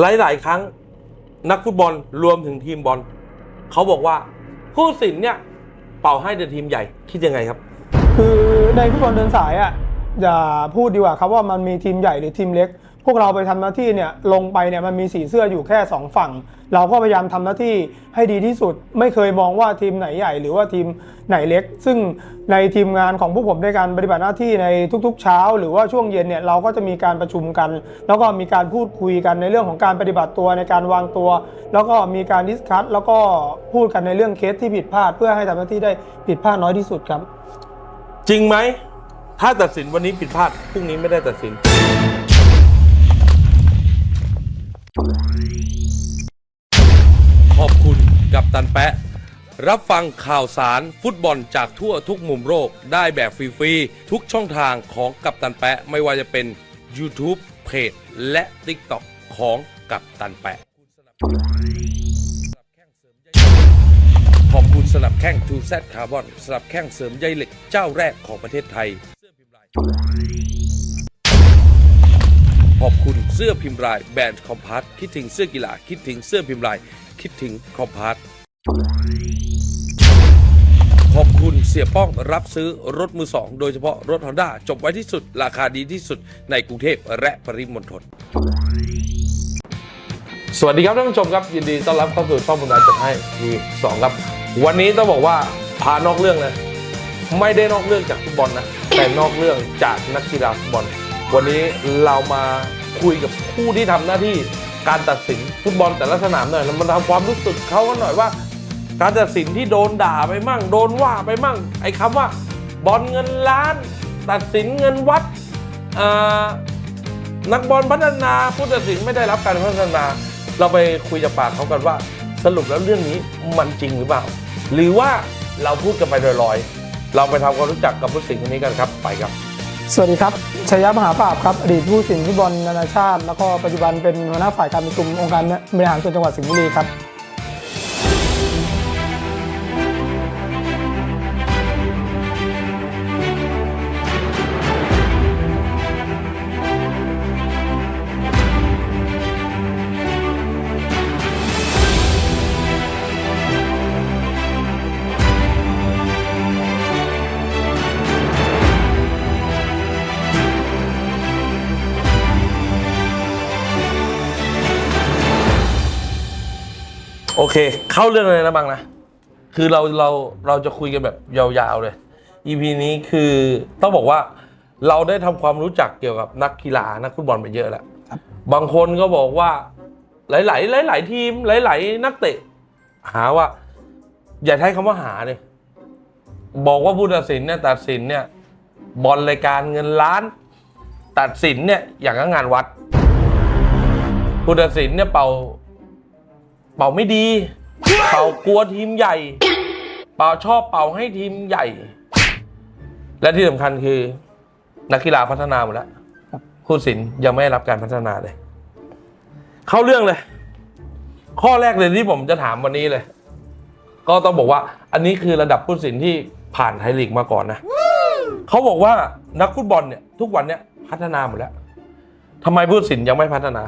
หลาย ๆ ครั้งนักฟุตบอลรวมถึงทีมบอลเขาบอกว่าผู้สินเนี่ยเป่าให้แต่ทีมใหญ่คิดยังไงครับ คือในฟุตบอลเดินสายอะอย่าพูดดีกว่าครับว่ามันมีทีมใหญ่หรือทีมเล็ก พวกเราไปทำหน้าที่เนี่ยลงไปเนี่ยมันมีสีเสื้ออยู่แค่สองฝั่ง เราก็พยายามทำหน้าที่ให้ดีที่สุด ไม่เคยมองว่าทีมไหนใหญ่ หรือว่าทีมไหนเล็ก ซึ่งในทีมงานของพวกผมในการปฏิบัติหน้าที่ในทุกๆ เช้า หรือว่าช่วงเย็นเนี่ยเราก็จะมีการประชุมกัน แล้วก็มีการพูดคุยกันในเรื่องของการปฏิบัติตัวในการวางตัว แล้วก็มีการดิสคัทแล้วก็พูดกันในเรื่องเคสที่ผิดพลาด เพื่อให้ทำหน้าที่ได้ผิดพลาดน้อยที่สุดครับ จริงไหมถ้าตัดสินวันนี้ผิดพลาดพรุ่งนี้ไม่ได้ตัดสิน ขอบคุณกับตันแปะ รับฟังข่าวสารฟุตบอลจากทั่วทุกมุมโลกได้แบบฟรีๆทุกช่องทางของกับตันแปะ ไม่ว่าจะเป็น YouTube เพจและ TikTok ของกับตันแปะ ขอบคุณสนับแข้ง2 Z Carbon สนับแข้งเสริมใยเหล็กเจ้าแรกของประเทศไทย ขอบคุณเสื้อพิมพ์ลายแบรนด์คอมพาร์ตคิดถึงเสื้อกีฬาคิดถึงเสื้อพิมพ์ลาย คิดถึงคอมพาร์ตขอบคุณเสียป้องรับซื้อรถมือสองโดยเฉพาะรถ Honda จบไว้ที่สุด ราคาดีที่สุดในกรุงเทพและปริมณฑลสวัสดีครับท่านผู้ชมครับ ยินดีต้อนรับเข้าสู่ช่องบุญนาจัดให้มีสองครับ วันนี้ต้องบอกว่าพานอกเรื่องนะไม่ได้นอกเรื่องจากฟุตบอลนะ แต่นอกเรื่องจากนักกีฬาฟุตบอล วันนี้เรามาคุยกับผู้ที่ทำหน้าที่ การตัดสินฟุตบอลแต่ละสนามหน่อยมันทำความรู้สึกเขากันหน่อยว่า การตัดสินที่โดนด่าไปมั่ง โดนว่าไปมั่ง ไอ้คำว่า บอลเงินล้าน ตัดสินเงินวัดนักบอลพัฒนาผู้ตัดสินไม่ได้รับการพัฒนา เราไปคุยจากปากเขากันว่า สรุปแล้วเรื่องนี้มันจริงหรือเปล่า หรือว่าเราพูดกันไปลอยๆ เราไปทำความรู้จักกับผู้ตัดสินคนนี้กันครับไปครับ สวัสดีครับชัยยะมหาปราบครับอดีตผู้สินฟุตบอลนานาชาติ แล้วก็ปัจจุบันเป็นหัวหน้าฝ่ายการประชุมองค์การบริหารส่วนจังหวัดสิงห์บุรีครับ โอเค เข้าเรื่องเลยนะบังนะ คือเราเราเราจะคุยกันแบบยาวๆเลย EP นี้คือต้องบอกว่าเราได้ทำความรู้จักเกี่ยวกับนักกีฬานักฟุตบอลไปเยอะแล้วบางคนก็บอกว่า หลายๆหลาย ๆ ทีมหลาย ๆ นักเตะ หาว่า อย่าใช้คำว่าหาเลยบอกว่าผู้ตัดสินเนี่ยตัดสินเนี่ย บอลรายการเงินล้าน ตัดสินเนี่ยอย่างกับงานวัด ผู้ตัดสินเนี่ยเป่า เป่าไม่ดี เป่ากลัวทีมใหญ่ เป่าชอบเป่าให้ทีมใหญ่ และที่สำคัญคือ นักกีฬาพัฒนาหมดแล้วผู้สินยังไม่ได้รับการพัฒนาเลย เข้าเรื่องเลย ข้อแรกเลยที่ผมจะถามวันนี้เลย ก็ต้องบอกว่า อันนี้คือระดับผู้สินที่ผ่านไทยลีกมาก่อนนะเขาบอกว่านักฟุตบอลเนี่ย ทุกวันเนี่ยพัฒนาหมดแล้วทำไมผู้สินยังไม่พัฒนา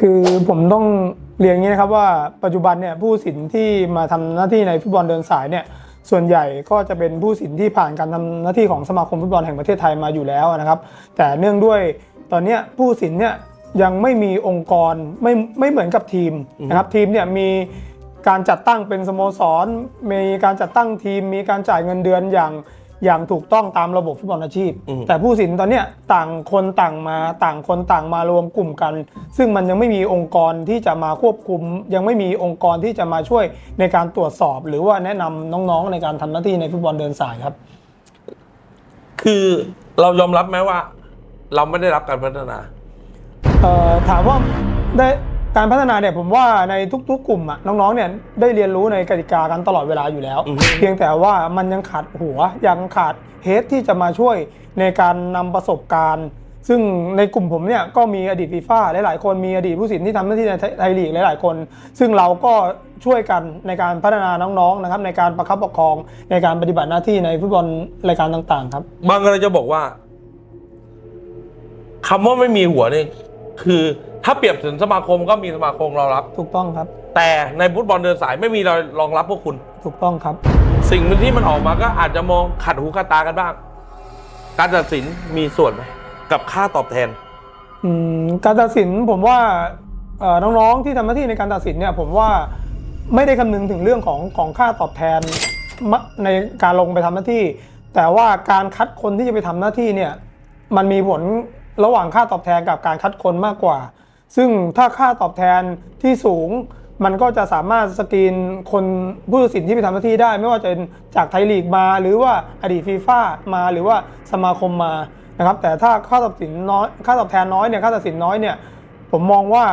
คือผมต้องเรียนอย่างนี้นะครับว่าปัจจุบันเนี่ยผู้สินที่มาทำหน้าที่ในฟุตบอลเดินสายเนี่ยส่วนใหญ่ก็จะเป็นผู้สินที่ผ่านการทำหน้าที่ของสมาคมฟุตบอลแห่งประเทศไทยมาอยู่แล้วนะครับ แต่เนื่องด้วยตอนนี้ผู้สินเนี่ยยังไม่มีองค์กรไม่ไม่เหมือนกับทีมนะครับทีมเนี่ยมีการจัดตั้งเป็นสโมสร มีการจัดตั้งทีม มีการจ่ายเงินเดือนอย่าง อย่างถูกต้องตามระบบฟุตบอลอาชีพ อืม แต่ผู้สินตอนเนี้ยต่างคนต่างมาต่างคนต่างมารวมกลุ่มกัน ซึ่งมันยังไม่มีองค์กรที่จะมาควบคุม ยังไม่มีองค์กรที่จะมาช่วยในการตรวจสอบ หรือว่าแนะนำน้องๆในการทำหน้าที่ในฟุตบอลเดินสายครับ คือเรายอมรับไหมว่า เราไม่ได้รับการพัฒนา เอ่อถามว่าได้ การพัฒนาเนี่ยผมว่าในทุกๆ กลุ่มอะน้องๆเนี่ยได้เรียนรู้ในกติกากันตลอดเวลาอยู่แล้ว อือฮึ เพียงแต่ว่ามันยังขาดหัวยังขาดเฮดที่จะมาช่วยในการนำประสบการณ์ ซึ่งในกลุ่มผมเนี่ยก็มีอดีตฟีฟ่าหลายๆคนมีอดีตผู้สินที่ทำหน้าที่ในไทไทยลีกหลายๆคน ซึ่งเราก็ช่วยกันในการพัฒนาน้องๆนะครับในการประคับประคองในการปฏิบัติหน้าที่ในฟุตบอลรายการต่างๆครับ บางคนจะบอกว่าคำว่าไม่มีหัวเนี่ย คือถ้าเปรียบถึงสมาคมก็มีสมาคมรองรับ ถูกต้องครับ แต่ในฟุตบอลเดินสายไม่มีเรารองรับพวกคุณ ถูกต้องครับ สิ่งที่มันออกมาก็อาจจะมองขัดหูขัดตากันบ้าง การตัดสินมีส่วนไหมกับค่าตอบแทนอืมการตัดสินผมว่าเอ่อน้องๆที่ทำหน้าที่ในการตัดสินเนี่ยผมว่าไม่ได้คำนึงถึงเรื่องของของค่าตอบแทนมะในการลงไปทำหน้าที่ แต่ว่าการคัดคนที่จะไปทำหน้าที่เนี่ยมันมีผล ระหว่างค่าตอบแทนกับการคัดคนมากกว่า ซึ่งถ้าค่าตอบแทนที่สูง มันก็จะสามารถสกรีนคนผู้ตัดสินที่ไปทำหน้าที่ได้ ไม่ว่าจะเป็นจากไทยลีกมา หรือว่าอดีตฟีฟ่ามาหรือว่าสมาคมมานะครับแต่ถ้าค่าตอบสินน้อยค่าตอบแทนน้อยเนี่ยค่าตัดสินน้อยเนี่ยผมมองว่า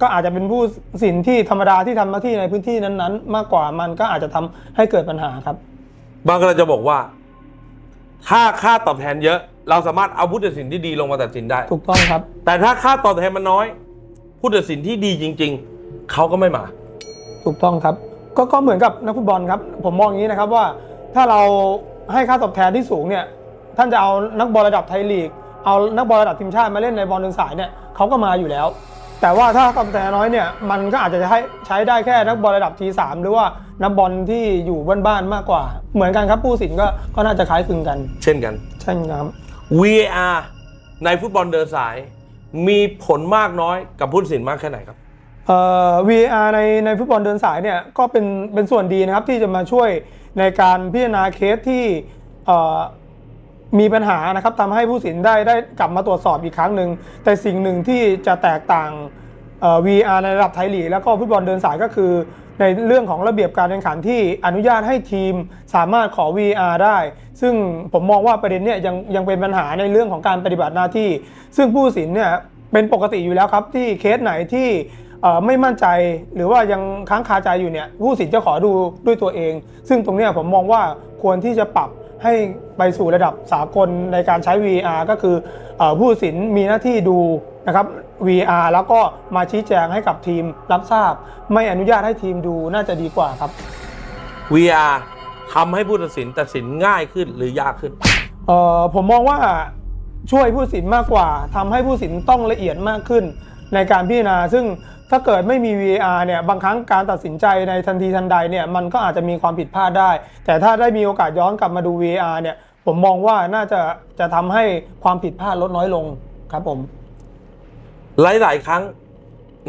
ก็อาจจะเป็นผู้สินที่ธรรมดาที่ทำหน้าที่ในพื้นที่นั้นๆ มากกว่ามันก็อาจจะทำให้เกิดปัญหาครับ บางคนจะบอกว่า ถ้าค่าตอบแทนเยอะ เราสามารถเอาผู้ตัดสินที่ดีลงมาตัดสินได้ ถูกต้องครับ แต่ถ้าค่าตอบแทนมันน้อย ผู้ตัดสินที่ดีจริง ๆ เขาก็ไม่มา ถูกต้องครับ ก็ก็เหมือนกับนักฟุตบอลครับ ผมมองอย่างนี้นะครับว่า ถ้าเราให้ค่าตอบแทนที่สูงเนี่ยท่านจะเอานักบอลระดับไทยลีก เอานักบอลระดับทีมชาติมาเล่นในบอลเดินสายเนี่ยเขาก็มาอยู่แล้ว แต่ว่าถ้าตอบแทนน้อยเนี่ยมันก็อาจจะให้ใช้ได้แค่นักบอลระดับทีสามหรือว่านักบอลที่อยู่บ้านๆมากกว่า เหมือนกันครับผู้สินก็ก็น่าจะคล้ายคลึงกัน เช่นกันใช่ครับ VAR ในฟุตบอลเดินสาย มีผลมากน้อยกับผู้ตัดสินมากแค่ไหนครับเอ่อ VAR ในในฟุตบอลเดินสายเนี่ยก็เป็นเป็นส่วนดีนะครับที่จะมาช่วยในการพิจารณาเคสที่เอ่อมีปัญหานะครับทำให้ผู้สินได้ได้กลับมาตรวจสอบอีกครั้งหนึ่งแต่สิ่งหนึ่งที่จะแตกต่างเอ่อ VAR ในระดับไทยลีกแล้วก็ฟุตบอลเดินสายก็คือ ในเรื่องของระเบียบการแข่งขันที่อนุญาตให้ทีมสามารถขอ VR ได้ ซึ่งผมมองว่าประเด็นเนี่ยยังยังเป็นปัญหาในเรื่องของการปฏิบัติหน้าที่ ซึ่งผู้สินเนี่ยเป็นปกติอยู่แล้วครับที่เคสไหนที่ไม่มั่นใจหรือว่ายังค้างคาใจอยู่เนี่ยผู้สินจะขอดูด้วยตัวเอง ซึ่งตรงเนี้ยผมมองว่าควรที่จะปรับให้ไปสู่ระดับสากลในการใช้ VR ก็คืออผู้สินมีหน้าที่ดู นะครับ VR แล้วก็มาชี้แจงให้กับทีมรับทราบ ไม่อนุญาตให้ทีมดูน่าจะดีกว่าครับ VR ทำให้ผู้ตัดสินตัดสินง่ายขึ้นหรือยากขึ้น เอ่อผมมองว่าช่วยผู้ตัดสินมากกว่าทำให้ผู้ตัดสินต้องละเอียดมากขึ้น ในการพิจารณาซึ่งถ้าเกิดไม่มี VAR เนี่ยบางครั้งการตัดสินใจในทันทีทันใดเนี่ยมันก็อาจจะมีความผิดพลาดได้ แต่ถ้าได้มีโอกาสย้อนกลับมาดู VAR เนี่ยผมมองว่าน่าจะจะทำให้ความผิดพลาดลดน้อยลงครับผม หลาย ๆ ครั้ง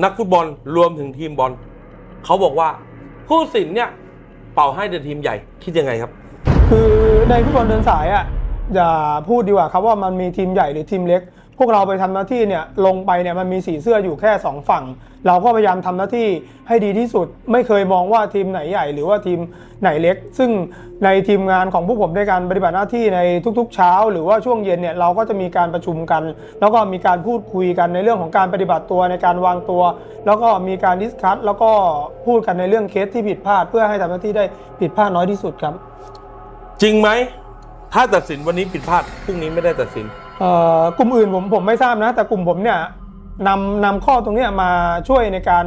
นักฟุตบอลรวมถึงทีมบอลเขาบอกว่าผู้ตัดสินเนี่ยเป่าให้แต่ทีมใหญ่คิดยังไงครับ คือในฟุตบอลเดินสายอะอย่าพูดดีกว่าครับว่ามันมีทีมใหญ่หรือทีมเล็ก พวกเราไปทำหน้าที่เนี่ยลงไปเนี่ยมันมีสีเสื้ออยู่แค่ 2 ฝั่ง เราก็พยายามทำหน้าที่ให้ดีที่สุด ไม่เคยมองว่าทีมไหนใหญ่ หรือว่าทีมไหนเล็ก ซึ่งในทีมงานของพวกผมในการปฏิบัติหน้าที่ในทุกๆ เช้า หรือว่าช่วงเย็นเนี่ยเราก็จะมีการประชุมกัน แล้วก็มีการพูดคุยกันในเรื่องของการปฏิบัติตัวในการวางตัว แล้วก็มีการดิสคัทแล้วก็พูดกันในเรื่องเคสที่ผิดพลาด เพื่อให้ทำหน้าที่ได้ผิดพลาดน้อยที่สุดครับ จริงไหมถ้าตัดสินวันนี้ผิดพลาดพรุ่งนี้ไม่ได้ตัดสิน กลุ่มอื่นผมผมไม่ทราบนะ แต่กลุ่มผมเนี่ยนำนำข้อตรงนี้มาช่วยในการ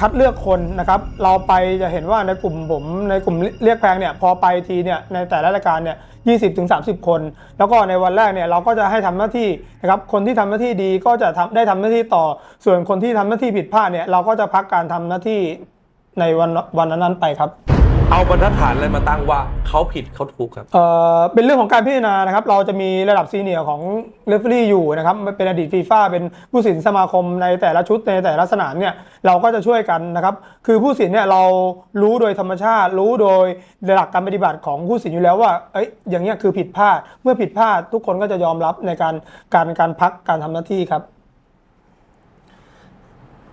คัดเลือกคนนะครับ เราไปจะเห็นว่าในกลุ่มผมในกลุ่มเรียกแพงเนี่ยพอไปทีเนี่ยในแต่ละรายการเนี่ยยี่สิบถึง30คน แล้วก็ในวันแรกเนี่ยเราก็จะให้ทำหน้าที่นะครับ คนที่ทำหน้าที่ดีก็จะทำได้ทำหน้าที่ต่อ ส่วนคนที่ทำหน้าที่ผิดพลาดเนี่ยเราก็จะพักการทำหน้าที่ในวันวันนั้นๆไปครับ เอาบรรทัดฐานอะไรมาตั้งว่าเขาผิดเขาถูกครับ เอ่อเป็นเรื่องของการพิจารณานะครับ เราจะมีระดับซีเนียร์ของเรฟเฟอรี่อยู่นะครับเป็นอดีตฟีฟ่าเป็นผู้สินสมาคมในแต่ละชุดในแต่ละสนามเนี่ยเราก็จะช่วยกันนะครับ คือผู้สินเนี่ยเรารู้โดยธรรมชาติ รู้โดยหลักการปฏิบัติของผู้สินอยู่แล้วว่าเอ้ยอย่างเงี้ยคือผิดพลาดเมื่อผิดพลาดทุกคนก็จะยอมรับในการการการพักการทำหน้าที่ครับ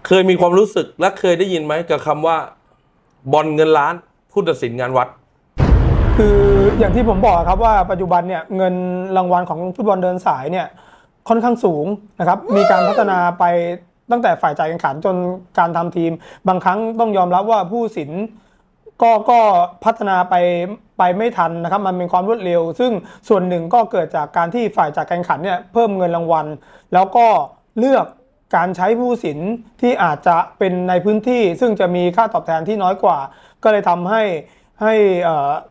เคยมีความรู้สึกและเคยได้ยินไหมกับคำว่าบอลเงินล้าน ผู้ตัดสินงานวัด คืออย่างที่ผมบอกครับว่าปัจจุบันเนี่ยเงินรางวัลของฟุตบอลเดินสายเนี่ยค่อนข้างสูงนะครับ มีการพัฒนาไปตั้งแต่ฝ่ายจ่ายแข่งขันจนการทำทีม บางครั้งต้องยอมรับว่าผู้สินก็ก็พัฒนาไปไปไม่ทันนะครับ มันเป็นความรวดเร็ว ซึ่งส่วนหนึ่งก็เกิดจากการที่ฝ่ายจ่ายแข่งขันเนี่ยเพิ่มเงินรางวัล แล้วก็เลือก การใช้ผู้สินที่อาจจะเป็นในพื้นที่ ซึ่งจะมีค่าตอบแทนที่น้อยกว่า ก็เลยทำให้ให้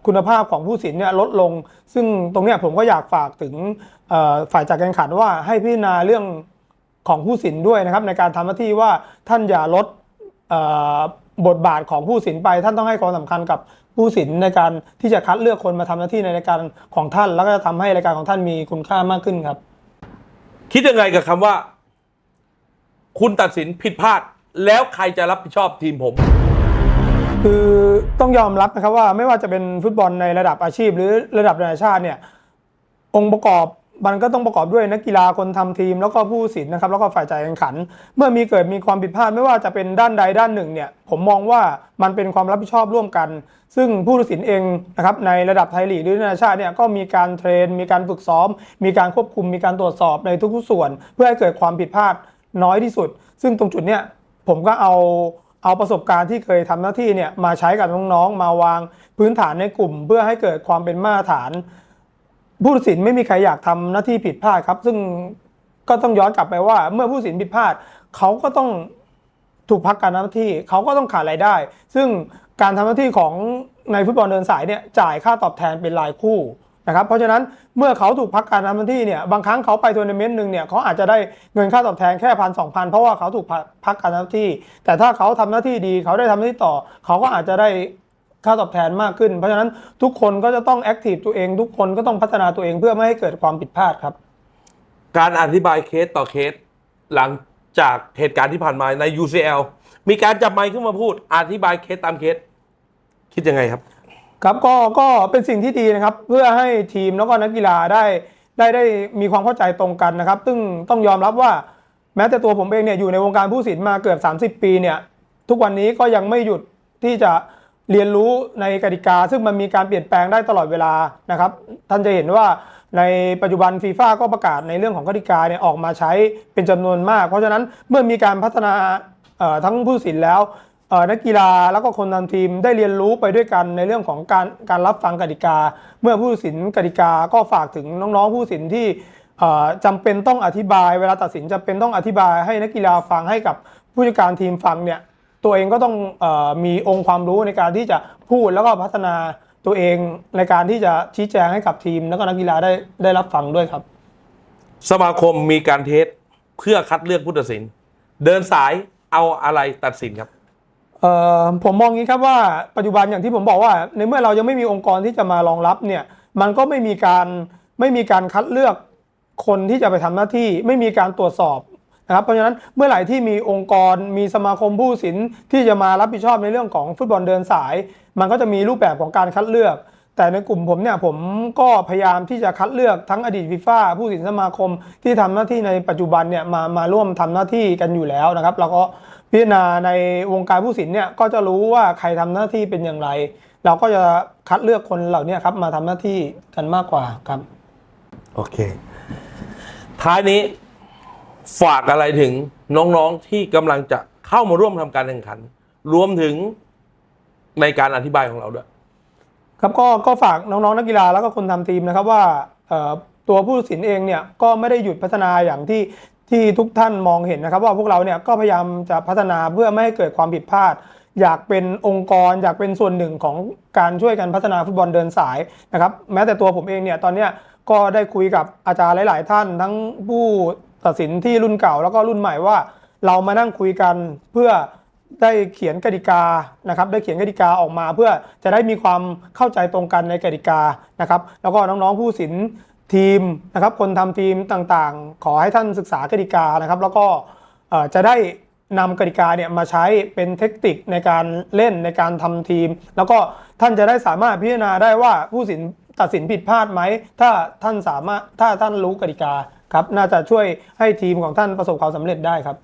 คุณภาพของผู้สินเนี่ยลดลง ซึ่งตรงนี้ผมก็อยากฝากถึงฝ่ายจัดการแข่งขันว่าให้พิจารณาเรื่องของผู้สินด้วยนะครับ ในการทำหน้าที่ว่าท่านอย่าลดบทบาทของผู้สินไป ท่านต้องให้ความสำคัญกับผู้สินในการที่จะคัดเลือกคนมาทำหน้าที่ในรายการของท่าน แล้วก็จะทำให้รายการของท่านมีคุณค่ามากขึ้นครับ คิดยังไงกับคำว่า คุณตัดสินผิดพลาด แล้วใครจะรับผิดชอบทีมผม คือต้องยอมรับนะครับว่าไม่ว่าจะเป็นฟุตบอลในระดับอาชีพ หรือระดับนานาชาติเนี่ยองค์ประกอบมันก็ต้องประกอบด้วยนักกีฬาคนทำทีม แล้วก็ผู้สินนะครับแล้วก็ฝ่ายจ่ายแข่งขัน เมื่อมีเกิดมีความผิดพลาดไม่ว่าจะเป็นด้านใดด้านหนึ่งเนี่ยผมมองว่ามันเป็นความรับผิดชอบร่วมกัน ซึ่งผู้ตัดสินเองนะครับในระดับไทยลีกหรือนานาชาติเนี่ยก็มีการเทรน มีการฝึกซ้อม มีการควบคุมมีการตรวจสอบในทุกๆส่วน เพื่อให้เกิดความผิดพลาด น้อยที่สุด ซึ่งตรงจุดเนี้ยผมก็เอาเอาประสบการณ์ที่เคยทำหน้าที่เนี่ยมาใช้กับน้องๆ มาวางพื้นฐานในกลุ่ม เพื่อให้เกิดความเป็นมาตรฐาน ผู้ตัดสินไม่มีใครอยากทำหน้าที่ผิดพลาดครับ ซึ่งก็ต้องย้อนกลับไปว่า เมื่อผู้ตัดสินผิดพลาดเขาก็ต้องถูกพักการทำหน้าที่เขาก็ต้องขาดรายได้ ซึ่งการทำหน้าที่ของในฟุตบอลเดินสายเนี่ยจ่ายค่าตอบแทนเป็นรายคู่ นะครับเพราะฉะนั้นเมื่อเขาถูกพักการทำหน้าที่เนี่ยบางครั้งเขาไปทัวร์นาเมนต์หนึ่งเนี่ยเขาอาจจะได้เงินค่าตอบแทนแค่พันสองพันเพราะว่าเขาถูกพักการทำหน้าที่ แต่ถ้าเขาทำหน้าที่ดีเขาได้ทำหน้าที่ต่อ เขาก็อาจจะได้ค่าตอบแทนมากขึ้น เพราะฉะนั้นทุกคนก็จะต้องแอคทีฟตัวเอง ทุกคนก็ต้องพัฒนาตัวเองเพื่อไม่ให้เกิดความผิดพลาดครับ การอธิบายเคสต่อเคสหลังจากเหตุการณ์ที่ผ่านมาใน UCL มีการจับไมค์ขึ้นมาพูด อธิบายเคสตามเคส คิดยังไงครับ ครับก็ก็เป็นสิ่งที่ดีนะครับ เพื่อให้ทีมแล้วก็นักกีฬาได้ได้ได้มีความเข้าใจตรงกันนะครับ ซึ่งต้องยอมรับว่าแม้แต่ตัวผมเองเนี่ยอยู่ในวงการผู้สินมาเกือบ 30 ปีเนี่ยทุกวันนี้ก็ยังไม่หยุดที่จะเรียนรู้ในกติกา ซึ่งมันมีการเปลี่ยนแปลงได้ตลอดเวลานะครับ ท่านจะเห็นว่าในปัจจุบันฟีฟ่าก็ประกาศในเรื่องของกติกาเนี่ยออกมาใช้เป็นจำนวนมาก เพราะฉะนั้นเมื่อมีการพัฒนาทั้งผู้สินแล้ว นักกีฬาแล้วก็คนทำทีมได้เรียนรู้ไปด้วยกันในเรื่องของการการรับฟังกติกา เมื่อผู้ตัดสินกติกาก็ฝากถึงน้องๆผู้ตัดสินที่เอ่อจำเป็นต้องอธิบาย เวลาตัดสินจำเป็นต้องอธิบายให้นักกีฬาฟังให้กับผู้จัดการทีมฟังเนี่ยตัวเองก็ต้องอมีองค์ความรู้ในการที่จะพูดแล้วก็พัฒนาตัวเองในการที่จะชี้แจงให้กับทีม แล้วก็นักกีฬาได้ได้รับฟังด้วยครับ สมาคมมีการเทสเพื่อคัดเลือกผู้ตัดสิน เดินสายเอาอะไรตัดสินครับ เอ่อผมมองงี้ครับว่าปัจจุบันอย่างที่ผมบอกว่า ในเมื่อเรายังไม่มีองค์กรที่จะมารองรับเนี่ยมันก็ไม่มีการไม่มีการคัดเลือกคนที่จะไปทำหน้าที่ไม่มีการตรวจสอบนะครับเพราะฉะนั้นเมื่อไหร่ที่มีองค์กรมีสมาคมผู้สินที่จะมารับผิดชอบในเรื่องของฟุตบอลเดินสาย มันก็จะมีรูปแบบของการคัดเลือก แต่ในกลุ่มผมเนี่ยผมก็พยายามที่จะคัดเลือกทั้งอดีตฟีฟ่าผู้สินสมาคมที่ทำหน้าที่ในปัจจุบันเนี่ยมามาร่วมทำหน้าที่กันอยู่แล้วนะครับ แล้วก็ พิจารณาในวงการผู้สินเนี่ยก็จะรู้ว่าใครทำหน้าที่เป็นอย่างไร เราก็จะคัดเลือกคนเหล่านี้ครับมาทำหน้าที่กันมากกว่าครับ โอเค ท้ายนี้ฝากอะไรถึงน้องๆที่กำลังจะเข้ามาร่วมทำการแข่งขัน รวมถึงในการอธิบายของเราด้วย ครับก็ก็ฝากน้องๆนักกีฬาแล้วก็คนทำทีมนะครับว่าเอ่อตัวผู้ตัดสินเองเนี่ยก็ไม่ได้หยุดพัฒนาอย่างที่ ที่ทุกท่านมองเห็นนะครับ ว่าพวกเราเนี่ยก็พยายามจะพัฒนาเพื่อไม่ให้เกิดความผิดพลาด อยากเป็นองค์กร อยากเป็นส่วนหนึ่งของการช่วยกันพัฒนาฟุตบอลเดินสายนะครับแม้แต่ตัวผมเองเนี่ยตอนเนี้ยก็ได้คุยกับอาจารย์หลาย ๆ ท่าน ทั้งผู้ตัดสินที่รุ่นเก่าแล้วก็รุ่นใหม่ว่า เรามานั่งคุยกันเพื่อได้เขียนกติกานะครับได้เขียนกติกาออกมาเพื่อจะได้มีความเข้าใจตรงกันในกติกานะครับแล้วก็น้อง ๆ ผู้สิน ทีมนะครับคนทำทีมต่างๆ ขอให้ท่านศึกษากติกานะครับ แล้วก็จะได้นำกติกาเนี่ยมาใช้เป็นเทคนิคในการเล่นในการทำทีม แล้วก็ท่านจะได้สามารถพิจารณาได้ว่าผู้สินตัดสินผิดพลาดไหม ถ้าท่านสามารถถ้าท่านรู้กติกาครับ น่าจะช่วยให้ทีมของท่านประสบความสำเร็จได้ครับ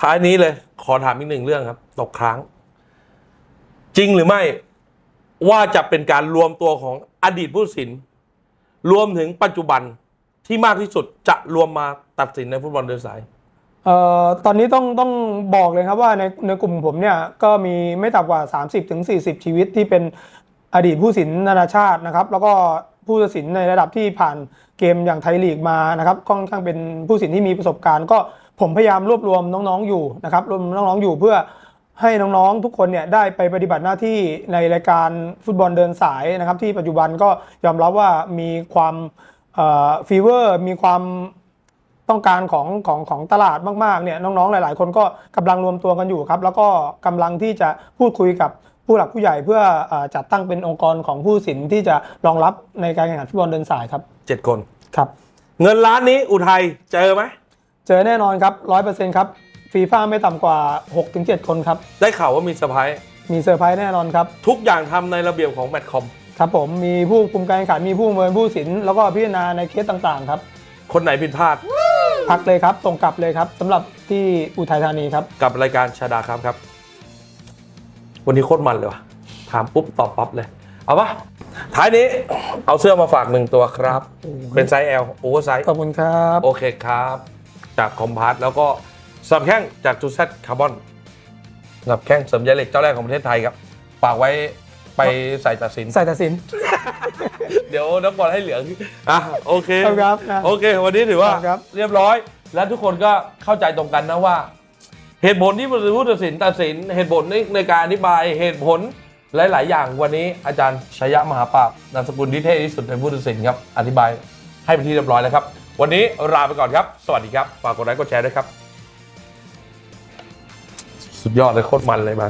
ท้ายนี้เลยขอถามอีกหนึ่งเรื่องครับ ตกค้าง จริงหรือไม่ว่าจะเป็นการรวมตัวของอดีตผู้สิน รวมถึงปัจจุบันที่มากที่สุดจะรวมมาตัดสินในฟุตบอลเดินสาย เอ่อตอนนี้ต้องต้องบอกเลยครับว่าในในกลุ่มผมเนี่ยก็มีไม่ต่ำกว่า 30-40ถึง40 ชีวิตที่เป็นอดีตผู้สินนานาชาตินะครับ แล้วก็ผู้ตัดสินในระดับที่ผ่านเกมอย่างไทยลีกมานะครับค่อนข้างเป็นผู้สินที่มีประสบการณ์ ก็ผมพยายามรวบรวมน้องๆอยู่นะครับรวมน้องๆอยู่เพื่อ ให้น้องๆทุกคนเนี่ยได้ไปปฏิบัติหน้าที่ในรายการฟุตบอลเดินสายนะครับ ที่ปัจจุบันก็ยอมรับว่ามีความฟีเวอร์มีความต้องการของของของตลาดมากๆเนี่ยน้องๆหลาย ๆ คนก็กำลังรวมตัวกันอยู่ครับ แล้วก็กำลังที่จะพูดคุยกับผู้หลักผู้ใหญ่เพื่อเออจัดตั้งเป็นองค์กรของผู้สินที่จะรองรับในการแข่งขันฟุตบอลเดินสายครับเจ็ดคนครับ เงินล้านนี้อุทัยเจอไหมเจอแน่นอนครับร้อยเปอร์เซ็นต์ครับ ฟีฟ่าไม่ต่ำกว่า 6-7 คนครับ ได้ข่าวว่ามีเซอร์ไพรส์มีเซอร์ไพรส์แน่นอนครับ ทุกอย่างทำในระเบียบของแมตช์คอม ครับผมมีผู้คุมการแข่งขันมีผู้ประเมินผู้สิน แล้วก็พิจารณาในเคสต่างๆ ครับคนไหนผิดพลาดพักเลยครับส่งกลับเลยครับสำหรับที่อุทัยธานีครับ กับรายการชาดาครับครับ วันนี้โคตรมันเลยว่ะถามปุ๊บตอบปั๊บเลย เอาปะท้ายนี้เอาเสื้อมาฝากหนึ่งตัวครับ เป็นไซส์ L โอเวอร์ไซส์ขอบคุณครับ โอเคครับ จากคอมพาร์ตแล้วก็ สำแข้งจากจูเซตคาร์บอนสำแข้งเสริมใยเหล็กเจ้าแรกของประเทศไทยครับฝากไว้ไปใส่ตัดสินใส่ตัดสิน เดี๋ยวนักบอลให้เหลืองอะโอเคครับนะโอเค วันนี้ถือว่าครับ เรียบร้อย และทุกคนก็เข้าใจตรงกันนะว่า เหตุผลที่ผู้ตัดสินตัดสิน เหตุผลในในการอธิบายเหตุผลหลาย ๆ อย่างวันนี้อาจารย์ชยะมหาปราบนามสกุลที่เท่ที่สุดในผู้ตัดสินครับอธิบายให้เป็นที่เรียบร้อยแล้วครับ วันนี้ลาไปก่อนครับ สวัสดีครับฝากกดไลค์กดแชร์ด้วยครับ สุดยอดเลยโคตรมันเลยมา